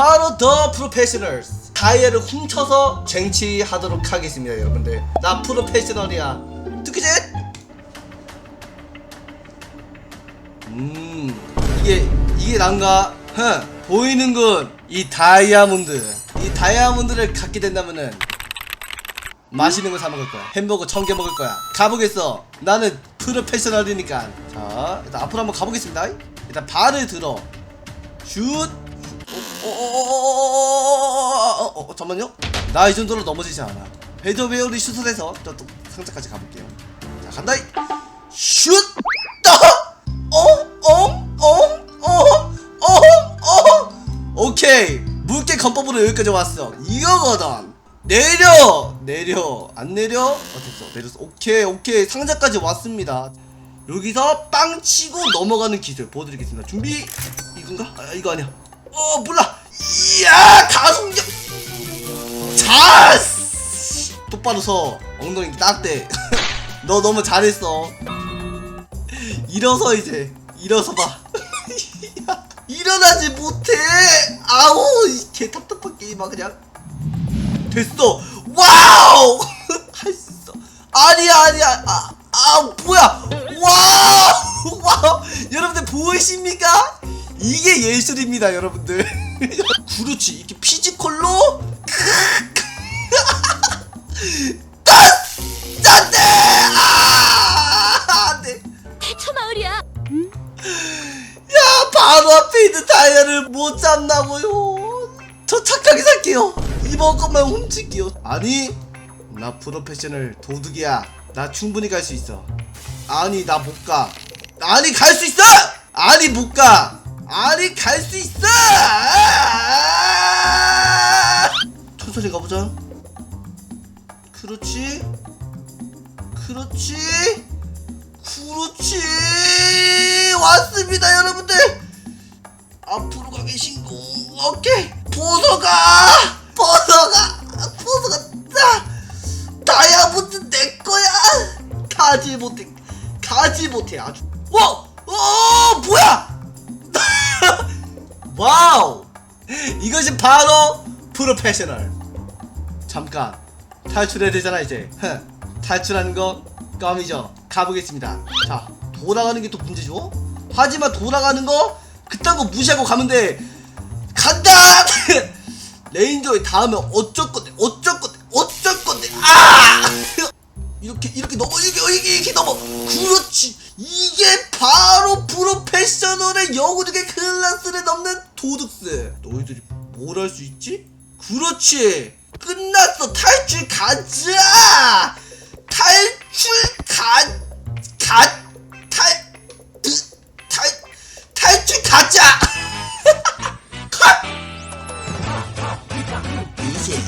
바로 더 프로페셔널스. 다이아를 훔쳐서 쟁취하도록 하겠습니다 여러분들. 나 프로페셔널이야. 듣기지? 음 이게 이게 난가? 흥 보이는군 이 다이아몬드. 이 다이아몬드를 갖게 된다면은 맛있는 거 사 먹을 거야. 햄버거 천 개 먹을 거야. 가보겠어. 나는 프로페셔널이니까. 자 일단 앞으로 한번 가보겠습니다. 일단 발을 들어. 슛 어, 잠만요. 나 이 정도로 넘어지지 않아. 배드웨어리 슛을 해서 저 또 상자까지 가볼게요. 자, 간다. 슛! 따! 어? 어? 어? 어? 어? 어? 오케이. 물개 건법으로 여기까지 왔어. 이거거든. 내려! 내려. 안 내려? 어, 됐어. 내렸어. 오케이, 오케이. 상자까지 왔습니다. 여기서 빵 치고 넘어가는 기술 보여드리겠습니다. 준비! 이건가? 아, 이거 아니야. 어 몰라. 이야 가속력 잘 똑바로 서 엉덩이 딱대. 너 너무 잘했어. 일어서 이제. 일어서 봐. 일어나지 못해. 아우 이개 답답한 게임아 그냥. 됐어. 와우! 할 수 있어. 아니야 아니야 아, 아 뭐야. 와우! 와우! 여러분들 보이십니까 이게 예술입니다 여러분들. 그렇지 이렇게 피지컬로? 안돼 아! 안돼 대처 마을이야. 야 바로 앞에 있는 다이아를 못 잡나고요. 저 착하게 살게요. 이번 것만 훔칠게요. 아니 나 프로페셔널 도둑이야. 나 충분히 갈 수 있어. 아니 나 못가. 아니 갈 수 있어! 아니 못가 아니 갈수 있어! 천천히 가보자. 그렇지? 그렇지? 그렇지! 왔습니다 여러분들! 앞으로 가기 신고 오케이 보석아! 보석아! 보석아 나 다이아몬드 내 거야! 가지 못해 가지 못해 아주. 와! 어 뭐야 와우! 이것이 바로 프로페셔널. 잠깐 탈출해야 되잖아 이제. 흥, 탈출하는 거 껌이죠. 가보겠습니다. 자 돌아가는 게 또 문제죠? 하지만 돌아가는 거 그딴 거 무시하고 가면 돼. 간다! 레인저의 다음에 어쩔 건데 어 이렇게 이렇게 넘어 이렇게 이렇게 이렇게 넘어. 그렇지. 이게 바로 프로페셔널의 영웅에게 클래스를 넘는 도둑스 너희들이 뭘 할 수 있지? 그렇지. 끝났어. 탈출 가자. 탈출 가가탈 탈 탈출 가자. 컷! 이제